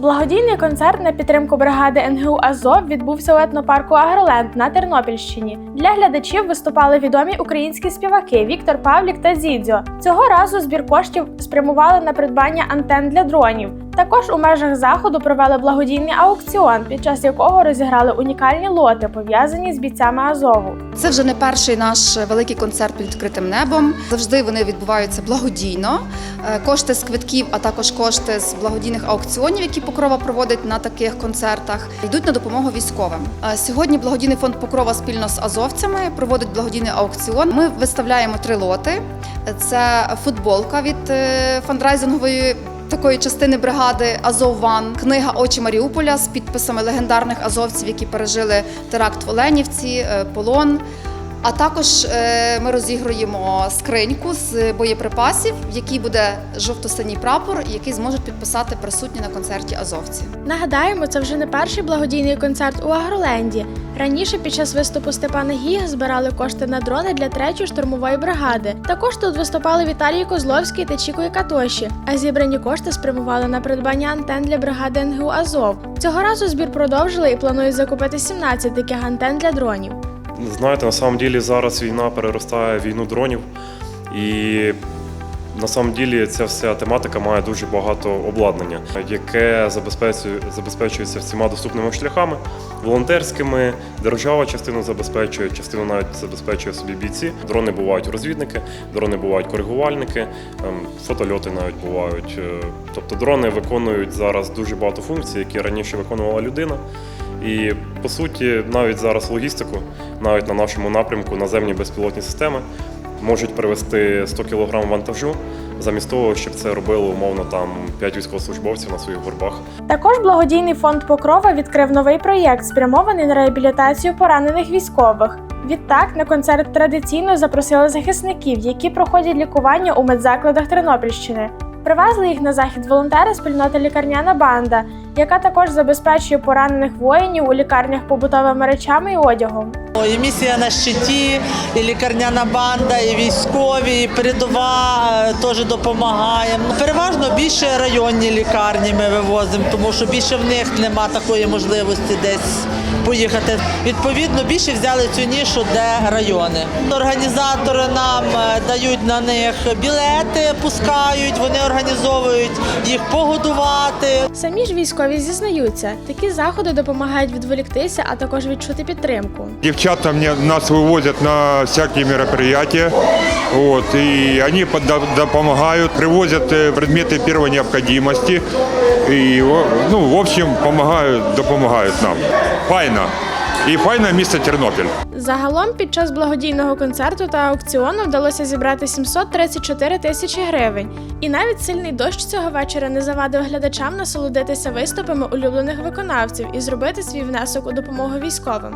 Благодійний концерт на підтримку бригади НГУ Азов відбувся у етнопарку Агроленд на Тернопільщині. Для глядачів виступали відомі українські співаки Віктор Павлік та Зідзьо. Цього разу збір коштів спрямували на придбання антен для дронів. Також у межах заходу провели благодійний аукціон, під час якого розіграли унікальні лоти, пов'язані з бійцями Азову. Це вже не перший наш великий концерт під відкритим небом. Завжди вони відбуваються благодійно. Е, Кошти з квитків, а також кошти з благодійних аукціонів, які Покрова проводить на таких концертах, йдуть на допомогу військовим. Е, Сьогодні благодійний фонд Покрова спільно з азовцями проводить благодійний аукціон. Ми виставляємо три лоти. Це футболка від е, фандрайзингової такої частини бригади Азовван, книга Очі Маріуполя з підписами легендарних азовців, які пережили теракт в Оленівці, е, полон. А також е, ми розігруємо скриньку з боєприпасів, в якій буде жовто-синій прапор, який зможуть підписати присутні на концерті азовці. Нагадаємо, це вже не перший благодійний концерт у Агроленді. Раніше під час виступу Степана Гіга збирали кошти на дрони для третьої штурмової бригади. Також тут виступали Віталій Козловський та Чіко Якатоші, а зібрані кошти спрямували на придбання антен для бригади НГУ Азов. Цього разу збір продовжили і планують закупити 17 таких антен для дронів. Знаєте, на самом ділі зараз війна переростає в війну дронів, і на самом ділі ця вся тематика має дуже багато обладнання, яке забезпечує, забезпечується всіма доступними шляхами, волонтерськими. Держава частину забезпечує, частину навіть забезпечує собі бійці. Дрони бувають розвідники, дрони бувають коригувальники, ем, фотольоти навіть бувають. Е, Тобто дрони виконують зараз дуже багато функцій, які раніше виконувала людина. І по суті, навіть зараз логістику, навіть на нашому напрямку наземні безпілотні системи можуть привезти 100 кг вантажу, замість того, щоб це робило умовно там 5 військовослужбовців на своїх горбах. Також благодійний фонд Покрова відкрив новий проєкт, спрямований на реабілітацію поранених військових. Відтак на концерт традиційно запросили захисників, які проходять лікування у медзакладах Тернопільщини. Привезли їх на захід волонтери спільноти Лікарняна банда, яка також забезпечує поранених воїнів у лікарнях побутовими речами і одягом. І місія на щиті, і лікарняна банда, і військові, і передова е, теж допомагаємо. Переважно більше районні лікарні ми вивозимо, тому що більше в них нема такої можливості десь поїхати. Відповідно, більше взяли цю нішу, де райони. Організатори нам е, дають на них білети, пускають, вони організовують їх погодувати. Самі ж військові зізнаються, такі заходи допомагають відволіктися, а також відчути підтримку. Девчата мне, нас вывозят на всякие мероприятия, вот, и они подо- допомагают, привозят э, предметы первой необходимости, и, о, ну, в общем, помогают, допомагают нам. Файно. І файне місто Тернопіль. Загалом під час благодійного концерту та аукціону вдалося зібрати 734 тисячі гривень. І навіть сильний дощ цього вечора не завадив глядачам насолодитися виступами улюблених виконавців і зробити свій внесок у допомогу військовим.